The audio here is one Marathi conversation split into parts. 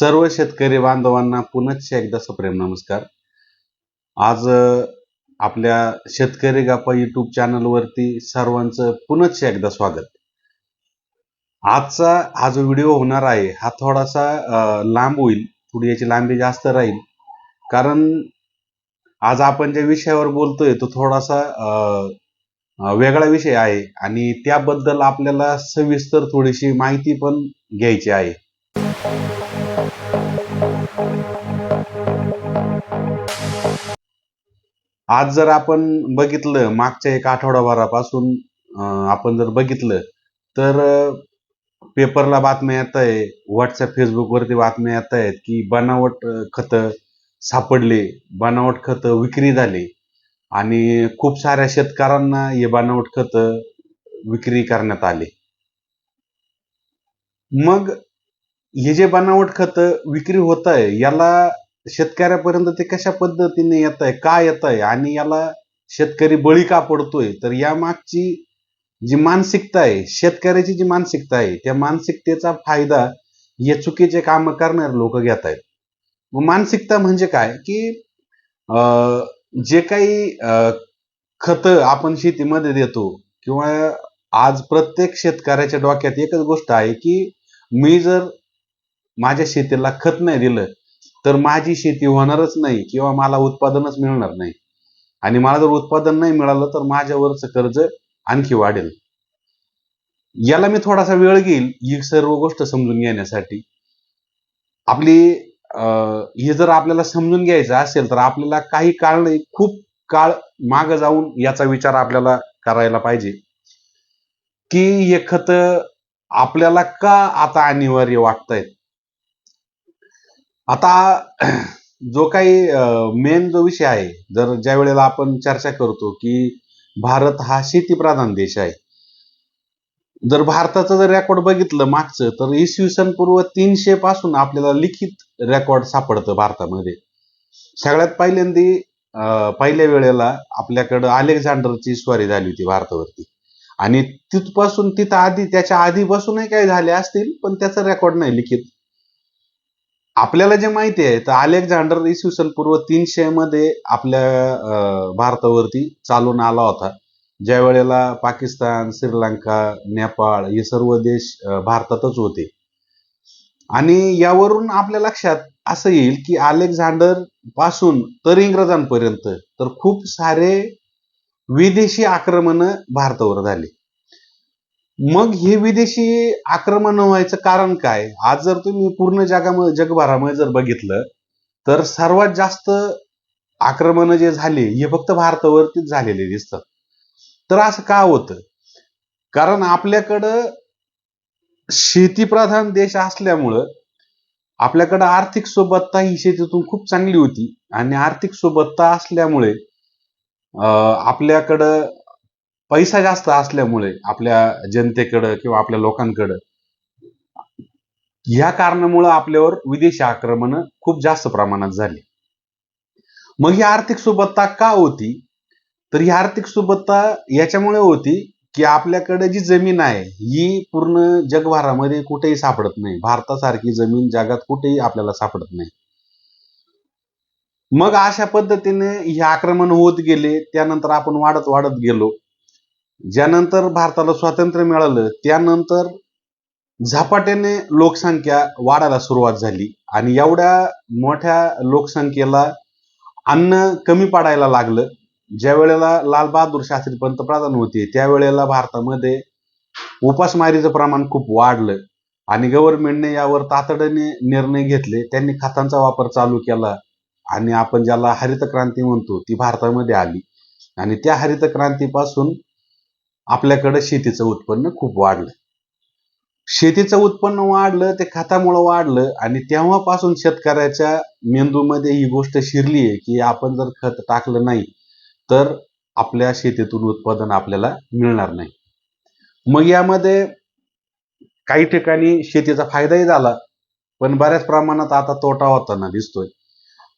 सर्व शेतकरी बांधवांना पुनश्च एकदा सप्रेम नमस्कार. आज आपल्या शेतकरी गप्पा युट्यूब चॅनलवरती सर्वांचं पुनश्च एकदा स्वागत. आजचा हा जो व्हिडिओ होणार आहे हा थोडासा लांब होईल थोडी याची लांबी जास्त राहील. कारण आज आपण ज्या विषयावर बोलतोय तो थोडासा वेगळा विषय आहे आणि त्याबद्दल आपल्याला सविस्तर थोडीशी माहिती पण घ्यायची आहे. आज जर आपण बघितलं मागच्या एक आठवडाभरापासून आपण जर बघितलं तर पेपरला बातम्या येत आहे व्हॉट्सअप फेसबुकवरती बातम्या येत आहेत की बनावट खत खतं सापडले बनावट खतं विक्री झाली आणि खूप साऱ्या शेतकऱ्यांना हे बनावट खतं विक्री करण्यात आले. मग हे जे बनावट खतं विक्री होत आहे याला शेतकऱ्यापर्यंत ते कशा पद्धतीने येत आहे का येत आहे आणि याला शेतकरी बळी का पडतोय? तर या मागची जी मानसिकता आहे शेतकऱ्याची जी मानसिकता आहे त्या मानसिकतेचा फायदा या चुकीचे काम करणारे लोक घेत आहेत. मग मानसिकता म्हणजे काय? की जे काही खत आपण शेतीमध्ये देतो किंवा आज प्रत्येक शेतकऱ्याच्या डोक्यात एकच गोष्ट आहे की मी जर माझ्या शेतीला खत नाही दिलं तर माझी शेती होणारच नाही किंवा मला उत्पादनच मिळणार नाही. आणि मला जर उत्पादन नाही मिळालं तर माझ्यावरचं कर्ज आणखी वाढेल. याला मी थोडासा वेळ घेईल ही सर्व गोष्ट समजून घेण्यासाठी. आपली अं, हे जर आपल्याला समजून घ्यायचं असेल तर आपल्याला काही काळ नाही खूप काळ माग जाऊन याचा विचार आपल्याला करायला पाहिजे. की हे खत आपल्याला का आता अनिवार्य वाटतायत आता जो काही मेन जो विषय आहे जर ज्या वेळेला आपण चर्चा करतो की भारत हा शेतीप्रधान देश आहे. जर भारताचं जर रेकॉर्ड बघितलं मागचं तर इसवी सन पूर्व तीनशे पासून आपल्याला लिखित रेकॉर्ड सापडतं भारतामध्ये. सगळ्यात पहिल्यांदी पहिल्या वेळेला आपल्याकडं अलेक्झांडरची स्वारी झाली होती भारतावरती. आणि तिथपासून तिथं आधी त्याच्या आधीपासूनही काही झाले असतील पण त्याचं रेकॉर्ड नाही लिखित. आपल्याला जे माहिती आहे तर अलेक्झांडर इसवी सन पूर्व तीनशे मध्ये आपल्या अं, भारतावरती चालून आला होता. ज्या वेळेला पाकिस्तान श्रीलंका नेपाळ हे सर्व देश भारतातच होते. आणि यावरून आपल्या लक्षात असं येईल की अलेक्झांडरपासून तर इंग्रजांपर्यंत तर खूप सारे विदेशी आक्रमण भारतावर झाले. मग हे विदेशी आक्रमण व्हायचं कारण काय? आज जर तुम्ही पूर्ण जगामध्ये जगभरामध्ये जर बघितलं तर सर्वात जास्त आक्रमण जे झाले हे फक्त भारतावरतीच झालेले दिसतात. तर असं का होतं? कारण आपल्याकडं शेतीप्रधान देश असल्यामुळं आपल्याकडं आर्थिक सोबतता ही शेतीतून खूप चांगली होती. आणि आर्थिक सोबतता असल्यामुळे आपल्याकडं पैसा जास्त असल्यामुळे आपल्या जनतेकडं किंवा आपल्या लोकांकडं ह्या कारणामुळं आपल्यावर विदेशी आक्रमण खूप जास्त प्रमाणात झाली. मग ही आर्थिक सुबत्ता का होती? तर ही आर्थिक सुबत्ता याच्यामुळे होती की आपल्याकडे जी जमीन आहे ही पूर्ण जगभरामध्ये कुठेही सापडत नाही. भारतासारखी जमीन जगात कुठेही आपल्याला सापडत नाही. मग अशा पद्धतीने हे आक्रमण होत गेले. त्यानंतर आपण वाढत वाढत गेलो. ज्यानंतर भारताला स्वातंत्र्य मिळालं त्यानंतर झपाट्याने लोकसंख्या वाढायला सुरुवात झाली. आणि एवढ्या मोठ्या लोकसंख्येला अन्न कमी पडायला लागलं. ज्या वेळेला लालबहादूर शास्त्री पंतप्रधान होते त्यावेळेला भारतामध्ये उपासमारीचं प्रमाण खूप वाढलं. आणि गव्हर्नमेंटने यावर तातडीने निर्णय घेतले. त्यांनी खतांचा वापर चालू केला. आणि आपण ज्याला हरित क्रांती म्हणतो ती भारतामध्ये आली. आणि त्या हरित क्रांतीपासून आपल्याकडं शेतीचं उत्पन्न खूप वाढलं. शेतीचं उत्पन्न वाढलं ते खतामुळं वाढलं आणि तेव्हापासून शेतकऱ्याच्या मेंदूमध्ये ही गोष्ट शिरली आहे की आपण जर खत टाकलं नाही तर आपल्या शेतीतून उत्पादन आपल्याला मिळणार नाही. मग यामध्ये काही ठिकाणी शेतीचा फायदाही झाला पण बऱ्याच प्रमाणात आता तोटा होताना दिसतोय.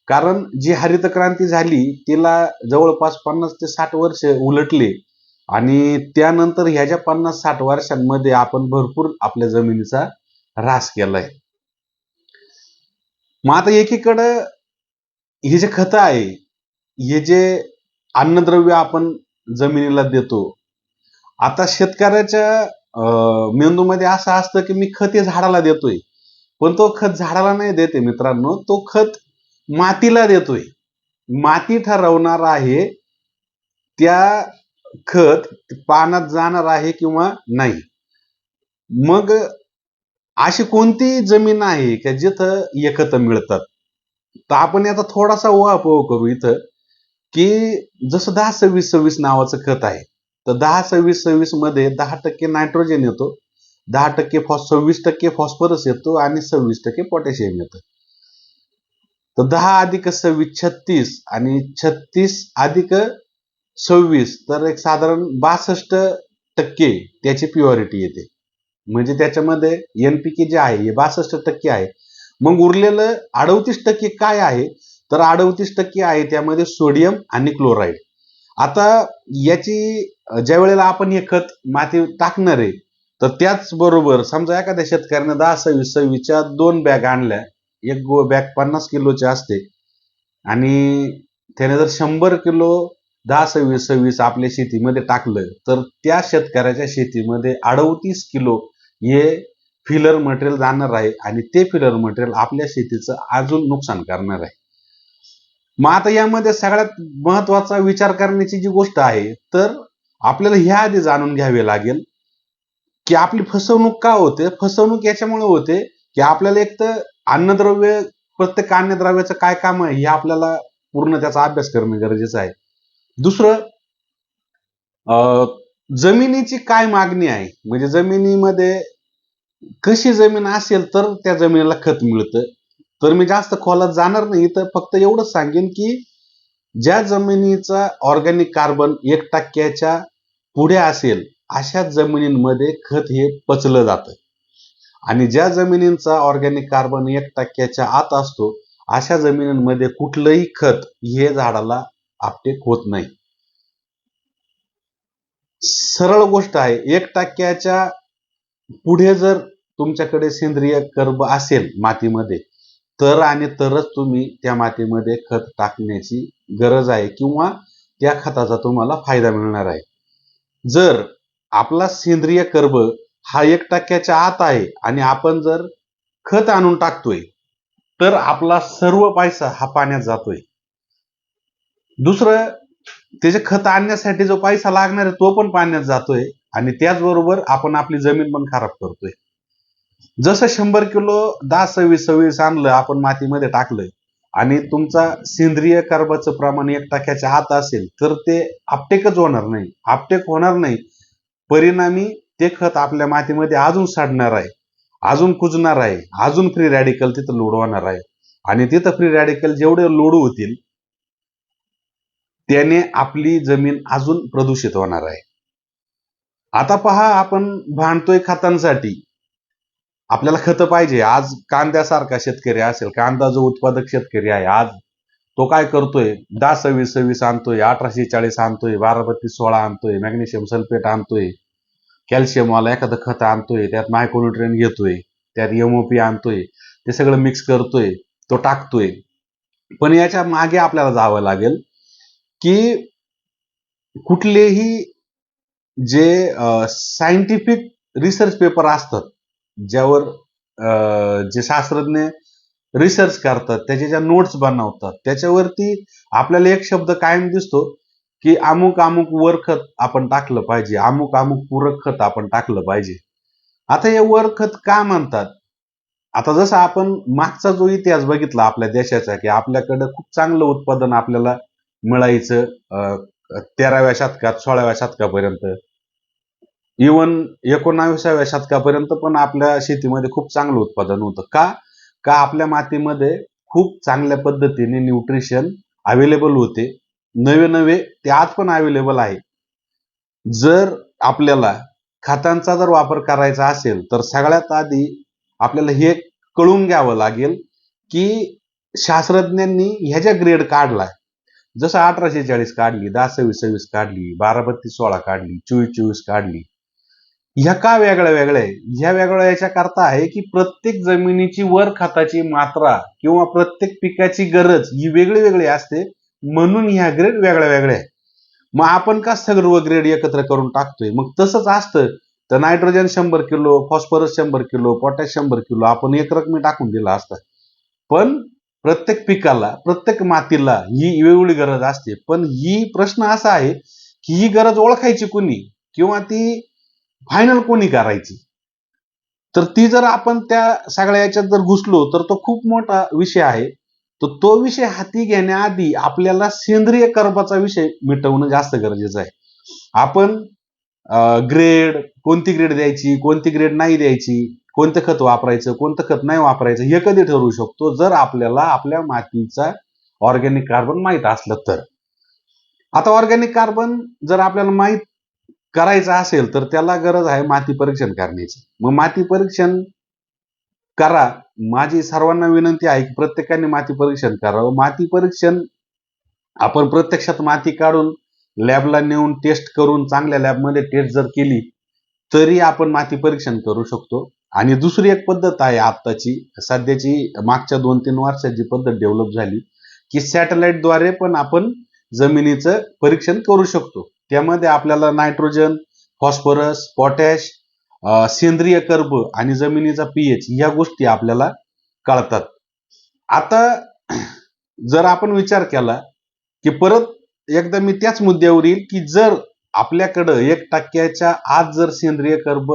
कारण जी हरित क्रांती झाली तिला जवळपास पन्नास ते साठ वर्ष उलटले. आणि त्यानंतर ह्या ज्या पन्नास साठ वर्षांमध्ये आपण भरपूर आपल्या जमिनीचा ऱ्हास केलाय. मग आता एकीकडं हे जे खतं आहे हे जे अन्नद्रव्य आपण जमिनीला देतो आता शेतकऱ्याच्या अं, मेंदूमध्ये असं असतं की मी खत हे झाडाला देतोय. पण तो खत झाडाला नाही देते मित्रांनो तो खत मातीला देतोय. माती ठरवणार आहे त्या खत पानात जाणार आहे किंवा नाही. मग अशी कोणती जमीन आहे की जिथं एकत्र खतं मिळतात? तर आपण याचा थोडासा उहापोह करू इथं की जसं दहा सव्वीस सव्वीस नावाचं खत आहे तर दहा सव्वीस सव्वीसमध्ये दहा टक्के नायट्रोजन येतो दहा टक्के फॉस सव्वीस टक्के फॉस्फरस येतो आणि सव्वीस टक्के पोटॅशियम येतं. तर दहा अधिक सव्वीस छत्तीस आणि छत्तीस अधिक सव्वीस तर एक साधारण बासष्ट टक्के त्याची प्युअरिटी येते. म्हणजे त्याच्यामध्ये एनपीके जे आहे हे बासष्ट टक्के आहे. मग उरलेलं अडवतीस टक्के काय आहे? तर अडवतीस टक्के आहे त्यामध्ये सोडियम आणि क्लोराईड. आता याची ज्या वेळेला आपण हे खत माती टाकणार आहे तर त्याचबरोबर समजा एखाद्या शेतकऱ्यानं दहा सव्वीस सव्वीसच्या दोन बॅग आणल्या एक बॅग पन्नास किलोची असते. आणि त्याने जर शंभर किलो दहा सव्वीस सव्वीस आपल्या शेतीमध्ये टाकलं तर त्या शेतकऱ्याच्या शेतीमध्ये अडवतीस किलो हे फिलर मटेरियल जाणार आहे आणि ते फिलर मटेरियल आपल्या शेतीचं अजून नुकसान करणार आहे. मग आता यामध्ये सगळ्यात महत्त्वाचा विचार करण्याची जी गोष्ट आहे तर आपल्याला ह्या आधी जाणून घ्यावे लागेल की आपली फसवणूक का होते? फसवणूक याच्यामुळे होते की आपल्याला एक तर अन्नद्रव्य प्रत्येक अन्नद्रव्याचं काय काम आहे हे आपल्याला पूर्ण त्याचा अभ्यास करणं गरजेचं आहे. दुसरं अं, जमिनीची काय मागणी आहे? म्हणजे जमिनीमध्ये कशी जमीन असेल तर त्या जमिनीला खत मिळतं. तर मी जास्त खोलात जाणार नाही तर फक्त एवढंच सांगेन की ज्या जमिनीचा ऑर्गॅनिक कार्बन एक टक्क्याच्या पुढे असेल अशा जमिनींमध्ये खत हे पचलं जातं. आणि ज्या जमिनींचा ऑर्गॅनिक कार्बन एक टक्क्याच्या आत असतो अशा जमिनींमध्ये कुठलंही खत हे झाडाला आपटेक होत नाही. सरळ गोष्ट आहे एक टक्क्याच्या पुढे जर तुमच्याकडे सेंद्रिय कर्ब असेल मातीमध्ये तर आणि तरच तुम्ही त्या मातीमध्ये खत टाकण्याची गरज आहे किंवा त्या खताचा तुम्हाला फायदा मिळणार आहे. जर आपला सेंद्रिय कर्ब हा एक टक्क्याच्या आत आहे आणि आपण जर खत आणून टाकतोय तर आपला सर्व पैसा हा पाण्यात जातोय. दुसरं त्याचे खत आणण्यासाठी जो पैसा लागणार आहे तो पण पाण्यात जातोय आणि त्याचबरोबर आपण आपली जमीन पण खराब करतोय. जसं शंभर किलो दहा सव्वीस सव्वीस आणलं आपण मातीमध्ये टाकलं आणि तुमचा सेंद्रिय कर्बाचं प्रमाण एक टाक्याच्या आत असेल तर ते आपटेकच होणार नाही. आपटेक होणार नाही. परिणामी ते खत आपल्या मातीमध्ये अजून साडणार आहे अजून कुजणार आहे अजून फ्री रॅडिकल तिथं लोड होणार आहे. आणि तिथं फ्री रॅडिकल जेवढे लोड होतील त्याने आपली जमीन अजून प्रदूषित होणार आहे. आता पहा आपण भांडतोय खतांसाठी. आपल्याला खतं पाहिजे. आज कांद्यासारखा शेतकरी असेल कांदा जो उत्पादक शेतकरी आहे आज तो काय करतोय? दहा सव्वीस सव्वीस आणतोय अठराशे चाळीस आणतोय बारा बत्तीस सोळा आणतोय मॅग्नेशियम सल्फेट आणतोय कॅल्शियम वाला एखादं खत आणतोय त्यात मायक्रोन्युट्रेन घेतोय त्यात एमओपी आणतोय ते सगळं मिक्स करतोय तो टाकतोय. पण याच्या मागे आपल्याला जावं लागेल की कुठलेही जे सायंटिफिक रिसर्च पेपर असतात ज्यावर अं, जे शास्त्रज्ञ रिसर्च करतात त्याच्या ज्या नोट्स बनवतात त्याच्यावरती आपल्याला एक शब्द कायम दिसतो की अमुक अमुक वर खत आपण टाकलं पाहिजे अमुक अमुक पूरक खत आपण टाकलं पाहिजे. आता हे वर खत का म्हणतात? आता जसं आपण मागचा जो इतिहास बघितला आपल्या देशाचा की आपल्याकडं खूप चांगलं उत्पादन आपल्याला मिळायचं तेराव्या शतकात सोळाव्या शतकापर्यंत. इवन एकोणाविसाव्या शतकापर्यंत पण आपल्या शेतीमध्ये खूप चांगलं उत्पादन होतं. का? का आपल्या मातीमध्ये खूप चांगल्या पद्धतीने न्यूट्रिशन अवेलेबल होते. नवे नवे ते आज पण अवेलेबल आहे. जर आपल्याला खतांचा जर वापर करायचा असेल तर सगळ्यात आधी आपल्याला हे कळून घ्यावं लागेल की शास्त्रज्ञांनी ह्या ज्या ग्रेड काढलाय. जसं अठराशे चाळीस काढली दहा सव्वीस सव्वीस काढली बारा बत्तीस सोळा काढली चोवीस चोवीस काढली. ह्या का वेगळ्या वेगळ्या? आहे ह्या वेगळ्या याच्या करता आहे की प्रत्येक जमिनीची वर खताची मात्रा किंवा प्रत्येक पिकाची गरज ही वेगळी वेगळी असते म्हणून ह्या ग्रेड वेगळ्या वेगळ्या आहे मग आपण का सर्व ग्रेड एकत्र करून टाकतोय? मग तसंच असतं. तर नायट्रोजन शंभर किलो फॉस्फरस शंभर किलो पोटॅश शंभर किलो आपण एक रकमी टाकून दिला असतं. पण प्रत्येक पिकाला प्रत्येक मातीला ही वेगवेगळी गरज असते. पण ही प्रश्न असा आहे की ही गरज ओळखायची कोणी? किंवा ती फायनल कोणी करायची? तर ती जर आपण त्या सगळ्या याच्यात जर घुसलो तर तो खूप मोठा विषय आहे. तर तो विषय हाती घेण्याआधी आपल्याला सेंद्रिय कर्बाचा विषय मिटवणं जास्त गरजेचं आहे. आपण ग्रेड कोणती ग्रेड द्यायची कोणती ग्रेड नाही द्यायची कोणतं खत वापरायचं कोणतं खत नाही वापरायचं हे कधी ठरवू शकतो? जर आपल्याला आपल्या मातीचा ऑर्गॅनिक कार्बन माहीत असलं तर. आता ऑर्गॅनिक कार्बन जर आपल्याला माहीत करायचं असेल तर त्याला गरज आहे माती परीक्षण करण्याची. मग माती परीक्षण करा. माझी सर्वांना विनंती आहे की प्रत्येकाने माती परीक्षण करावं. माती परीक्षण आपण प्रत्यक्षात माती काढून लॅबला नेऊन टेस्ट करून चांगल्या लॅबमध्ये टेस्ट जर केली तरी आपण माती परीक्षण करू शकतो. आणि दुसरी एक पद्धत आहे आत्ताची सध्याची मागच्या दोन तीन वर्षात जी पद्धत डेव्हलप झाली की सॅटेलाइटद्वारे पण आपण जमिनीचं परीक्षण करू शकतो. त्यामध्ये आपल्याला नायट्रोजन फॉस्फरस पोटॅश सेंद्रिय कर्ब आणि जमिनीचा पीएच या गोष्टी आपल्याला कळतात. आता जर आपण विचार केला की परत एकदा मी त्याच मुद्द्यावर येईल की जर आपल्याकडं एक टक्क्याच्या आत जर सेंद्रिय कर्ब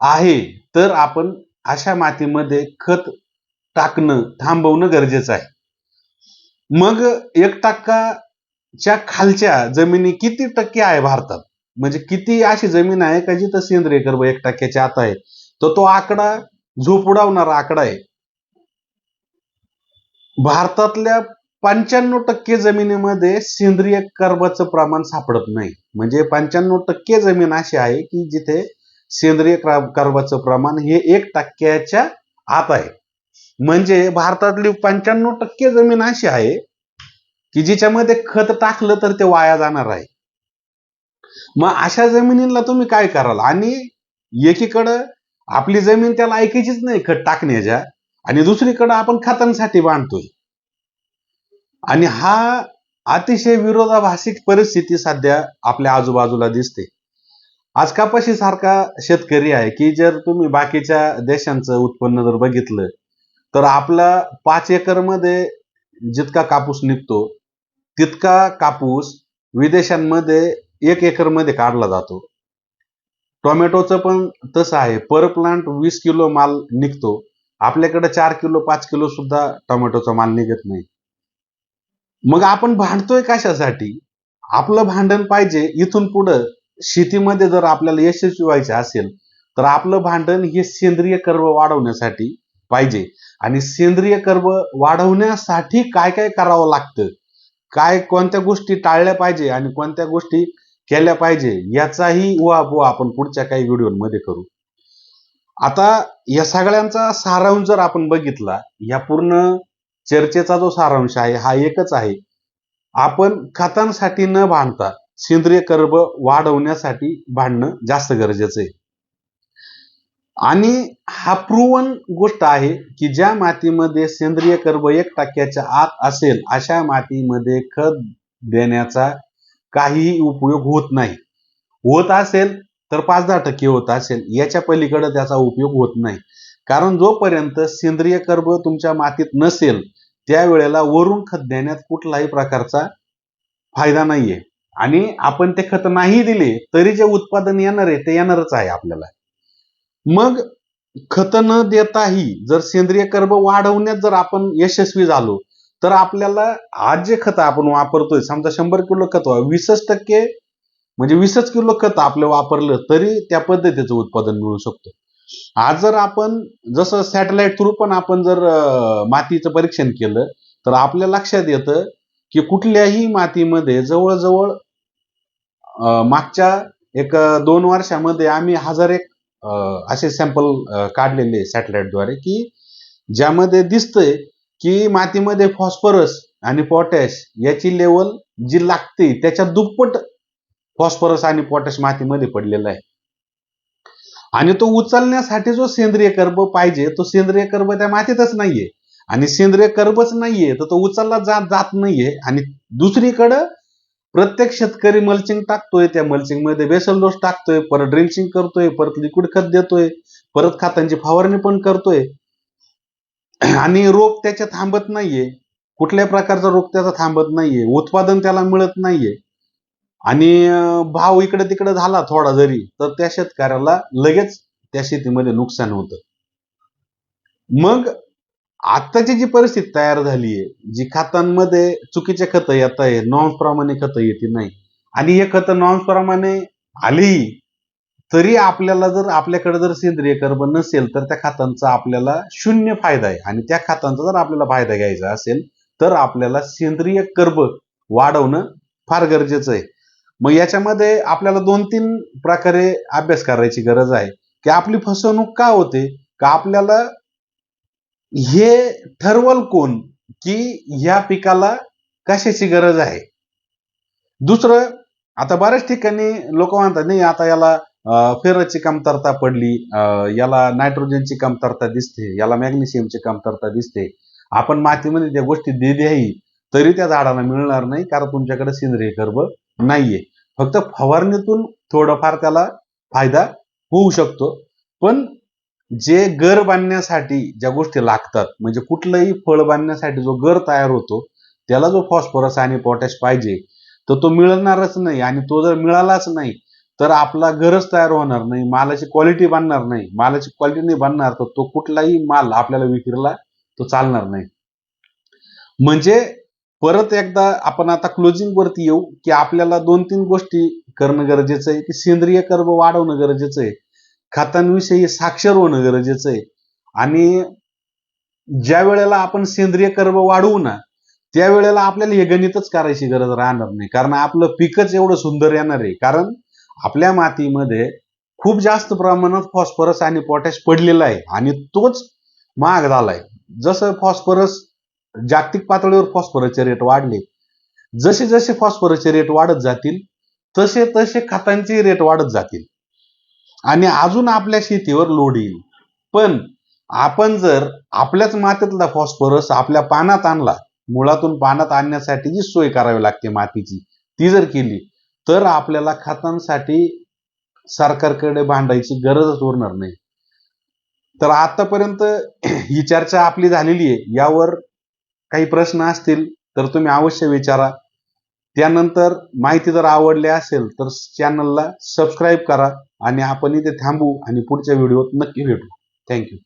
आहे तर आपण अशा मातीमध्ये खत टाकणं थांबवणं गरजेचं आहे. मग एक टक्काच्या खालच्या जमिनी किती टक्के आहे भारतात? म्हणजे किती अशी जमीन आहे का जिथं सेंद्रिय कर्ब एक टक्क्याच्या आत आहे? तर तो आकडा झोप उडावणारा आकडा आहे. भारतातल्या पंच्याण्णव टक्के जमिनीमध्ये सेंद्रिय कर्बाचं प्रमाण सापडत नाही. म्हणजे पंच्याण्णव टक्के जमीन अशी आहे की जिथे सेंद्रिय कर्बाचं प्रमाण हे एक टक्क्याच्या आत आहे. म्हणजे भारतातली पंच्याण्णव टक्के जमीन अशी आहे की जिच्यामध्ये खत टाकलं तर ते वाया जाणार आहे. मग अशा जमिनीला तुम्ही काय कराल? आणि एकीकडं आपली जमीन त्याला ऐकायचीच नाही खत टाकण्याच्या आणि दुसरीकडं आपण खतांसाठी बांधतोय. आणि हा अतिशय विरोधाभासिक परिस्थिती सध्या आपल्या आजूबाजूला दिसते. आज कपाशी सारखा शेतकरी आहे की जर तुम्ही बाकीच्या देशांचं उत्पन्न जर बघितलं तर आपला पाच एकरमध्ये जितका कापूस निघतो तितका कापूस विदेशांमध्ये एक एकरमध्ये काढला जातो. टोमॅटोचं पण तसं आहे पर प्लांट वीस किलो माल निघतो. आपल्याकडे चार किलो पाच किलो सुद्धा टोमॅटोचा माल निघत नाही. मग आपण भांडतोय कशासाठी? आपलं भांडण पाहिजे इथून पुढं शेतीमध्ये जर आपल्याला यशस्वी व्हायचे असेल तर आपलं भांडण हे सेंद्रिय कर्व वाढवण्यासाठी पाहिजे. आणि सेंद्रिय कर्व वाढवण्यासाठी काय काय करावं लागतं? काय कोणत्या गोष्टी टाळल्या पाहिजे आणि कोणत्या गोष्टी केल्या पाहिजे याचाही उहापोह आपण पुढच्या काही व्हिडिओमध्ये करू. आता या सगळ्यांचा सारांश जर आपण बघितला या पूर्ण चर्चेचा जो सारांश आहे हा एकच आहे. आपण खतांसाठी न भांडता सेंद्रिय कर्ब वाढवण्यासाठी भांडणं जास्त गरजेचं आहे. आणि हा प्रूवन गोष्ट आहे की ज्या मातीमध्ये सेंद्रिय कर्ब एक टक्क्याच्या आत असेल अशा मातीमध्ये खत देण्याचा काहीही उपयोग होत नाही. होत असेल तर पाच दहा टक्के होत असेल याच्या पलीकडे त्याचा उपयोग होत नाही. कारण जोपर्यंत सेंद्रिय कर्ब तुमच्या मातीत नसेल त्यावेळेला वरून खत देण्यात कुठलाही प्रकारचा फायदा नाहीये. आणि आपण ते खत नाही दिले तरी जे उत्पादन येणार आहे ते येणारच आहे आपल्याला. मग खत न देताही जर सेंद्रिय कर्ब वाढवण्यात जर आपण यशस्वी झालो तर आपल्याला आज जे खत आपण वापरतोय समजा शंभर किलो खत वीसच टक्के म्हणजे वीसच किलो खत आपलं वापरलं तरी त्या पद्धतीचं उत्पादन मिळू शकतो. आज जर आपण जसं सॅटेलाइट थ्रू पण आपण जर मातीचं परीक्षण केलं तर आपल्या लक्षात येतं की कुठल्याही मातीमध्ये जवळजवळ मागच्या एक दोन वर्षामध्ये आम्ही हजार एक असे सॅम्पल काढलेले सॅटेलाइटद्वारे की ज्यामध्ये दिसतंय की मातीमध्ये फॉस्फरस आणि पोटॅश याची लेवल जी लागते त्याच्या दुप्पट फॉस्फरस आणि पोटॅश मातीमध्ये पडलेलं आहे. आणि तो उचलण्यासाठी जो सेंद्रिय कर्ब पाहिजे तो सेंद्रिय कर्ब त्या मातीतच नाहीये. आणि सेंद्रिय कर्बच नाहीये तर तो उचलला जात जात नाहीये. आणि दुसरीकडं प्रत्येक शेतकरी मल्चिंग टाकतोय त्या मल्चिंगमध्ये बेसल डोस टाकतोय परत ड्रिंचिंग करतोय परत लिक्विड खत देतोय परत खतांची फवारणी पण करतोय. आणि रोग त्याच्या थांबत नाहीये. कुठल्या प्रकारचा रोग त्याचा थांबत नाहीये. उत्पादन त्याला मिळत नाहीये. आणि भाव इकडे तिकडे झाला थोडा जरी तर त्या शेतकऱ्याला लगेच त्या शेतीमध्ये नुकसान होतं. मग आत्ताची जी परिस्थिती तयार झालीये जी खतांमध्ये चुकीचे खत येत आहे नॉर्म्स प्रमाणे खत येते नाही आणि हे खतं नॉर्म्स प्रमाणे आली तरी आपल्याला जर आपल्याकडे जर सेंद्रिय कर्ब नसेल तर त्या खतांचा आपल्याला शून्य फायदा आहे. आणि त्या खतांचा जर आपल्याला फायदा घ्यायचा असेल तर आपल्याला सेंद्रिय कर्ब वाढवणं फार गरजेचं आहे. मग याच्यामध्ये आपल्याला दोन तीन प्रकारे अभ्यास करायची गरज आहे. की आपली फसवणूक का होते? का आपल्याला हे ठरवल कोण की ह्या पिकाला कशाची गरज आहे? दुसरं आता बऱ्याच ठिकाणी लोक म्हणतात नाही आता याला फेरची कमतरता पडली. याला नायट्रोजनची कमतरता दिसते. याला मॅग्नेशियमची कमतरता दिसते. आपण मातीमध्ये त्या गोष्टी दिल्याही तरी त्या झाडाला मिळणार नाही कारण तुमच्याकडे सेंद्रिय कर्ब नाहीये. फक्त फवारणीतून थोडंफार त्याला फायदा होऊ शकतो. पण जे गर बांधण्यासाठी ज्या गोष्टी लागतात म्हणजे कुठलंही फळ बांधण्यासाठी जो गर तयार होतो त्याला जो फॉस्फरस आणि पोटॅश पाहिजे तर तो मिळणारच नाही आणि तो जर मिळालाच नाही तर आपला गरज तयार होणार नाही मालाची क्वालिटी बांधणार नाही. मालाची क्वालिटी नाही बांधणार तर तो कुठलाही माल आपल्याला विक्रीला तो चालणार नाही. म्हणजे परत एकदा आपण आता क्लोजिंग वरती येऊ की आपल्याला दोन तीन गोष्टी करणं गरजेचं आहे की सेंद्रिय कर्म वाढवणं गरजेचं आहे खतांविषयी साक्षर होणं गरजेचं आहे. आणि ज्या वेळेला आपण सेंद्रिय कर्ब वाढवू ना त्यावेळेला आपल्याला हे गणितच करायची गरज राहणार नाही. कारण आपलं पिकच एवढं सुंदर येणार आहे. कारण आपल्या मातीमध्ये खूप जास्त प्रमाणात फॉस्फरस आणि पोटॅश पडलेला आहे. आणि तोच महाग झालाय. जसं फॉस्फरस जागतिक पातळीवर फॉस्फरसचे रेट वाढले. जसे जसे फॉस्फरसचे रेट वाढत जातील तसे तसे खतांचे रेट वाढत जातील. आणि अजून आपल्या शेतीवर लोड येईल. पण आपण जर आपल्याच मातीतला फॉस्फरस आपल्या पानात आणला मुळातून पानात आणण्यासाठी जी सोय करावी लागते मातीची ती जर केली तर आपल्याला खतांसाठी सरकारकडे भांडायची गरजच उरणार नाही. तर आतापर्यंत ही चर्चा आपली झालेली आहे. यावर काही प्रश्न असतील तर तुम्ही अवश्य विचारा. त्यानंतर माहिती जर आवडली असेल तर चॅनलला सबस्क्राईब करा आणि आपण इथे थांबू आणि पुढच्या व्हिडिओत नक्की भेटू. थँक्यू